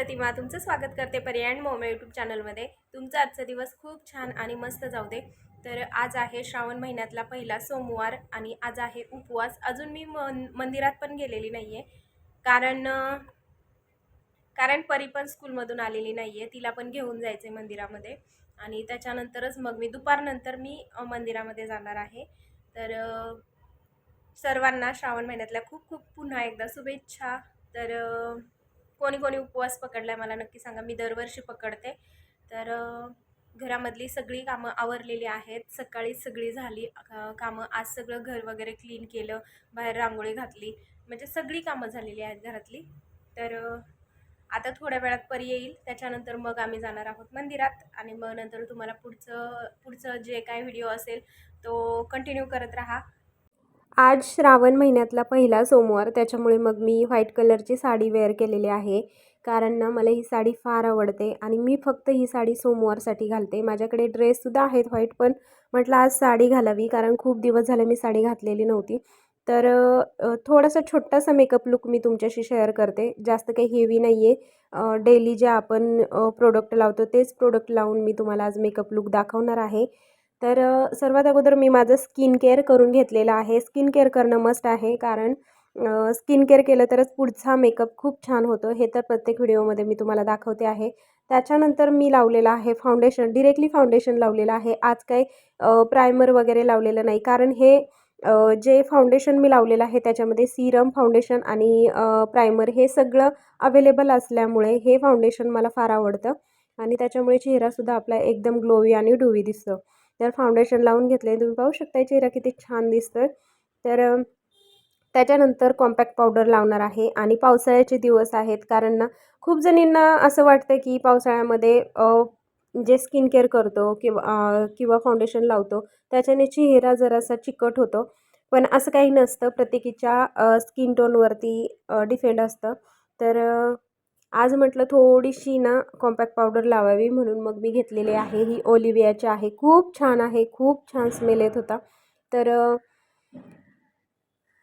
प्रतिमा तुमचं स्वागत करते पर्याय अँड मोमे यूट्यूब चॅनलमध्ये तुमचा आजचा दिवस खूप छान आणि मस्त जाऊ दे. तर आज आहे श्रावण महिन्यातला पहिला सोमवार आणि आज आहे उपवास. अजून मी मन मंदिरात पण गेलेली नाही आहे कारण कारण परी पण स्कूलमधून आलेली नाही आहे तिला पण घेऊन जायचं आहे मंदिरामध्ये. आणि त्याच्यानंतरच मग मी दुपारनंतर मी मंदिरामध्ये जाणार आहे. तर सर्वांना श्रावण महिन्यातल्या खूप खूप पुन्हा एकदा शुभेच्छा. तर कोणी कोणी उपवास पकडला आहे मला नक्की सांगा. मी दरवर्षी पकडते. तर घरामधली सगळी कामं आवरलेली आहेत. सकाळी सगळी झाली. कामं आज सगळं घर वगैरे क्लीन केलं. बाहेर रांगोळी घातली. म्हणजे सगळी कामं झालेली आहेत घरातली. तर आता थोड्या वेळात परी येईल. त्याच्यानंतर मग आम्ही जाणार आहोत मंदिरात. आणि मग नंतर तुम्हाला पुढचं पुढचं जे काय व्हिडिओ असेल तो कंटिन्यू करत राहा. आज श्रावण महिन्यातला पहिला सोमवार त्याच्यामुळे मग मी व्हाईट कलरची साडी वेअर केलेली आहे. कारण ना मला ही साडी फार आवडते आणि मी फक्त ही साडी सोमवारसाठी घालते. माझ्याकडे ड्रेससुद्धा आहेत व्हाईट पण म्हटलं आज साडी घालावी कारण खूप दिवस झाले मी साडी घातलेली नव्हती. तर थोडासा छोटासा मेकअप लुक मी तुमच्याशी शेअर करते. जास्त काही हेवी नाही आहे डेली जे आपण प्रोडक्ट लावतो तेच प्रोडक्ट लावून मी तुम्हाला आज मेकअप लुक दाखवणार आहे. तर सर्वात अगोदर मी माझं स्किन केअर करून घेतलेलं आहे. स्किन केअर करणं मस्ट आहे कारण स्किन केअर केलं तरच पुढचा मेकअप खूप छान होतो. हे तर प्रत्येक व्हिडिओमध्ये मी तुम्हाला दाखवते आहे. त्याच्यानंतर मी लावलेलं आहे फाउंडेशन डिरेक्टली फाउंडेशन लावलेलं आहे. आज काही प्रायमर वगैरे लावलेलं नाही. कारण हे जे फाउंडेशन मी लावलेलं आहे त्याच्यामध्ये सीरम फाउंडेशन आणि प्रायमर हे सगळं अवेलेबल असल्यामुळे हे फाउंडेशन मला फार आवडतं. आणि त्याच्यामुळे चेहरासुद्धा आपला एकदम ग्लोवी आणि डुवी दिसतो. जर फाउंडेशन लावून घेतले तुम्ही पाहू शकता चेहरा किती छान दिसतोय. तर त्याच्यानंतर कॉम्पॅक्ट पावडर लावणार आहे. आणि पावसाळ्याचे दिवस आहेत. कारण ना खूप जणींना असं वाटतं की पावसाळ्यामध्ये जे स्किन केअर करतो किंवा किंवा फाउंडेशन लावतो त्याच्याने चेहरा जरासा चिकट होतो. पण असं काही नसतं. प्रत्येकीच्या स्किन टोनवरती डिफेंड असतं. तर आज म्हटलं थोडीशी ना कॉम्पॅक्ट पावडर लावावी म्हणून मग मी घेतलेली आहे. ही ओलिवियाची आहे. खूप छान आहे. खूप छान स्मेल येत होता. तर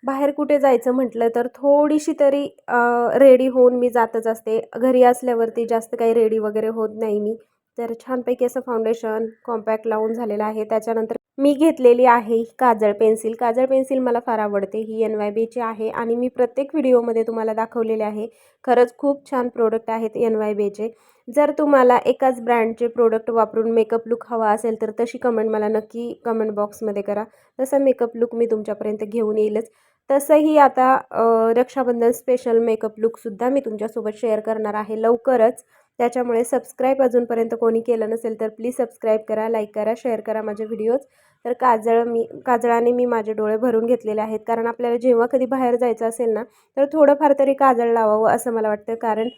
बाहेर कुठे जायचं म्हटलं तर थोडीशी तरी रेडी होऊन मी जातच असते. घरी असल्यावरती जास्त काही रेडी वगैरे होत नाही मी. तर छानपैकी असं फाउंडेशन कॉम्पॅक्ट लावून झालेलं आहे. त्याच्यानंतर मी घेतलेली आहे काजळ पेन्सिल काजळ पेन्सिल मला फार आवडते. ही एन वाय बीची आहे आणि मी प्रत्येक व्हिडिओमध्ये तुम्हाला दाखवलेले आहे. खरंच खूप छान प्रोडक्ट आहेत एन वाय बीचे जर तुम्हाला एकाच ब्रँडचे प्रोडक्ट वापरून मेकअप लुक हवा असेल तर तशी कमेंट मला नक्की कमेंट बॉक्समध्ये करा. तसा मेकअप लुक मी तुमच्यापर्यंत घेऊन येईलच. तसंही आता रक्षाबंधन स्पेशल मेकअप लुकसुद्धा मी तुमच्यासोबत शेअर करणार आहे. लवकरच त्याच्यामुळे सबस्क्राईब अजूनपर्यंत कोणी केलं नसेल तर प्लीज सबस्क्राईब करा लाईक करा शेअर करा माझे व्हिडिओज तर काजळ मी काजळाने मी माझे डोळे भरून घेतलेले आहेत. कारण आपल्याला जेव्हा कधी बाहेर जायचं असेल ना तर थोडंफार तरी काजळ लावावं असं मला वाटतं. कारण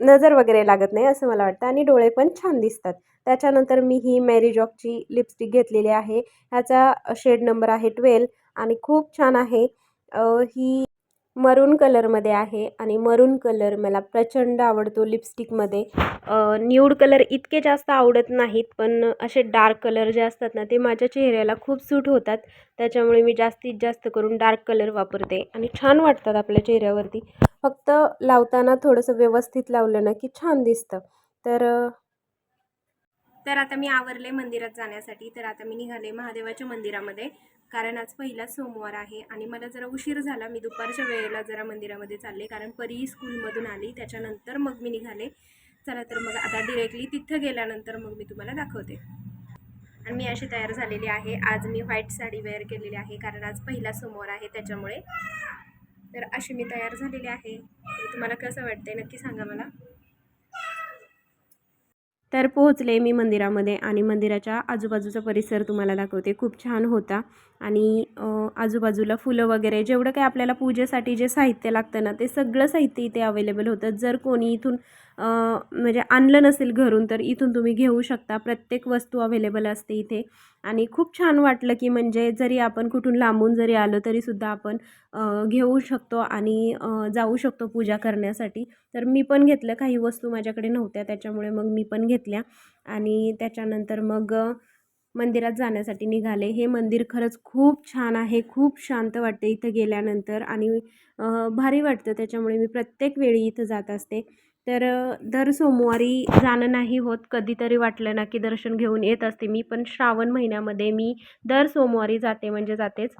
नजर वगैरे लागत नाही असं मला वाटतं. आणि डोळे पण छान दिसतात. त्याच्यानंतर मी ही मॅरी जॉकची लिपस्टिक घेतलेली आहे. ह्याचा शेड नंबर आहे ट्वेल्व आणि खूप छान आहे. ही मरून कलरमध्ये आहे आणि मरून कलर मला प्रचंड आवडतो लिपस्टिकमध्ये न्यूड कलर इतके जास्त आवडत नाहीत पण असे डार्क कलर जे असतात ना ते माझ्या चेहऱ्याला खूप सूट होतात. त्याच्यामुळे मी जास्तीत जास्त करून डार्क कलर वापरते आणि छान वाटतात आपल्या चेहऱ्यावरती. फक्त लावताना थोडंसं व्यवस्थित लावलं ना की छान दिसतं. तर तर आता मी आवरले मंदिरात जाण्यासाठी. तर आता मी निघाले महादेवाच्या मंदिरामध्ये. कारण आज पहिला सोमवार आहे आणि मला जरा उशीर झाला. मी दुपारच्या वेळेला जरा मंदिरामध्ये चालले. कारण परी स्कूलमधून आली. त्याच्यानंतर मग मी निघाले. चला तर मग आता डिरेक्टली तिथं गेल्यानंतर मग मी तुम्हाला दाखवते. आणि मी अशी तयार झालेली आहे. आज मी व्हाईट साडी वेअर केलेली आहे. कारण आज पहिला सोमवार आहे त्याच्यामुळे. तर अशी मी तयार झालेली आहे. तर तुम्हाला कसं वाटतंय नक्की सांगा मला. तर पोहोचले मी मंदिरामध्ये आणि मंदिराच्या आजूबाजूचा परिसर तुम्हाला दाखवते. खूप छान होता. आणि आजूबाजूला फुलं वगैरे जेवढं काही आपल्याला पूजेसाठी जे साहित्य लागतं ना ते सगळं साहित्य इथे अवेलेबल होतं. जर कोणी इथून म्हणजे आणलं नसेल घरून तर इथून तुम्ही घेऊ शकता. प्रत्येक वस्तू अवेलेबल असते इथे. आणि खूप छान वाटलं की म्हणजे जरी आपण कुठून लांबून जरी आलो तरीसुद्धा आपण घेऊ शकतो आणि जाऊ शकतो पूजा करण्यासाठी. तर मी पण घेतलं. काही वस्तू माझ्याकडे नव्हत्या त्याच्यामुळे मग मी पण घेतल्या. आणि त्याच्यानंतर मग मंदिरात जाण्यासाठी निघाले. हे मंदिर खरंच खूप छान आहे. खूप शांत वाटते इथं गेल्यानंतर. आणि भारी वाटतं. त्याच्यामुळे मी प्रत्येक वेळी इथं जात असते. तर दर सोमवारी जाणं नाही होत कधीतरी वाटलं ना की दर्शन घेऊन येत असते मी पण श्रावण महिन्यामध्ये मी दर सोमवारी जाते म्हणजे जातेच.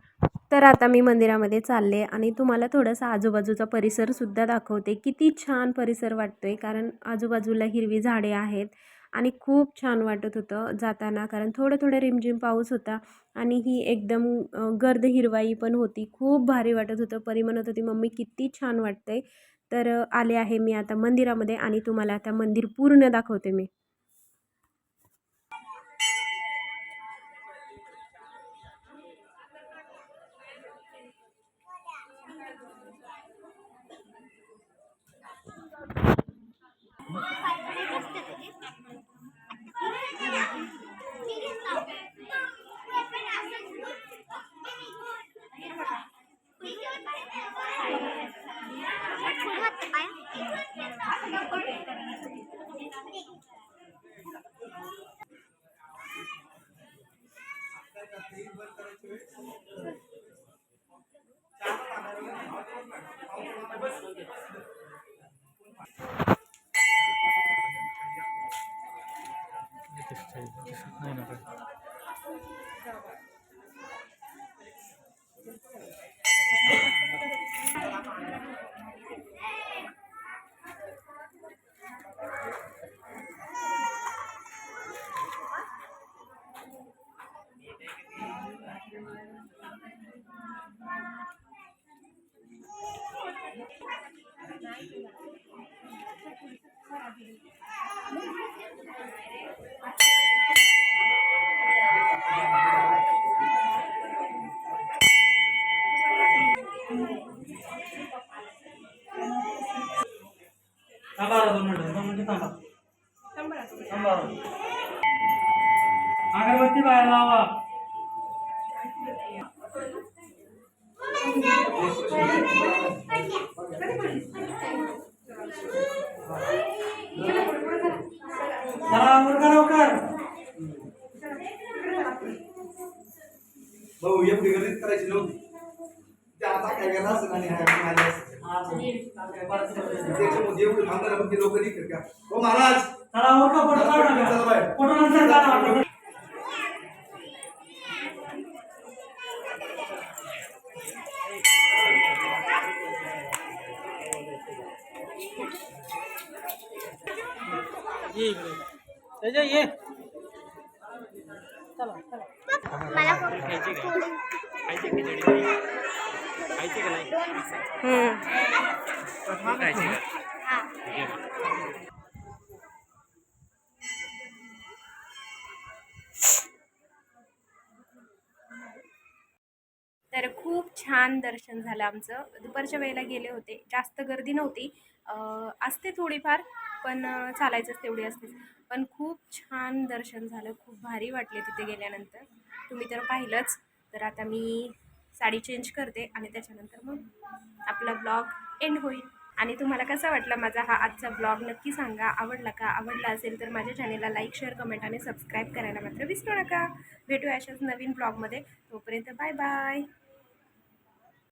तर आता मी मंदिरामध्ये चालले आणि तुम्हाला थोडासा आजूबाजूचा परिसरसुद्धा दाखवते. किती छान परिसर वाटतो आहे कारण आजूबाजूला हिरवी झाडे आहेत आणि खूप छान वाटत होतं जाताना कारण थोडं थोडं रिमझिम पाऊस होता आणि ही एकदम गर्द हिरवाई पण होती. खूप भारी वाटत होतं. परी म्हणत होती मम्मी किती छान वाटतंय. तर आले आहे मी आता मंदिरामध्ये आणि तुम्हाला आता मंदिर पूर्ण दाखवते मी. Nein, nein. मुलगा लवकर भाऊ एवढी गणित करायची नव्हती ते आता काय करणार असं आणि हाय मारलं असतं. हा, चल. त्याच्यामध्ये लोक का हो महाराज चला उरका फोटो काढू चला बाहेर. फोटो नंतर काढा ये इकडे. तेजय, ये तर खूप छान दर्शन झालं आमचं. दुपारच्या वेळेला गेले होते. जास्त गर्दी नव्हती. असते थोडीफार पण चालायचंच तेवढी असते पण खूप छान दर्शन झालं. खूप भारी वाटले तिथे गेल्यानंतर. तुम्ही तर पाहिलंच. तर आता मी साडी चेंज करते आणि त्याच्यानंतर मग आपला ब्लॉग एंड होईल. आणि तुम्हाला कसा वाटला माझा हा आजचा ब्लॉग नक्की सांगा. आवडला का? आवडला असेल तर माझ्या चॅनेलला लाईक शेअर कमेंट आणि सबस्क्राईब करायला मात्र विसरू नका. भेटू अशाच नवीन ब्लॉगमध्ये तोपर्यंत बाय बाय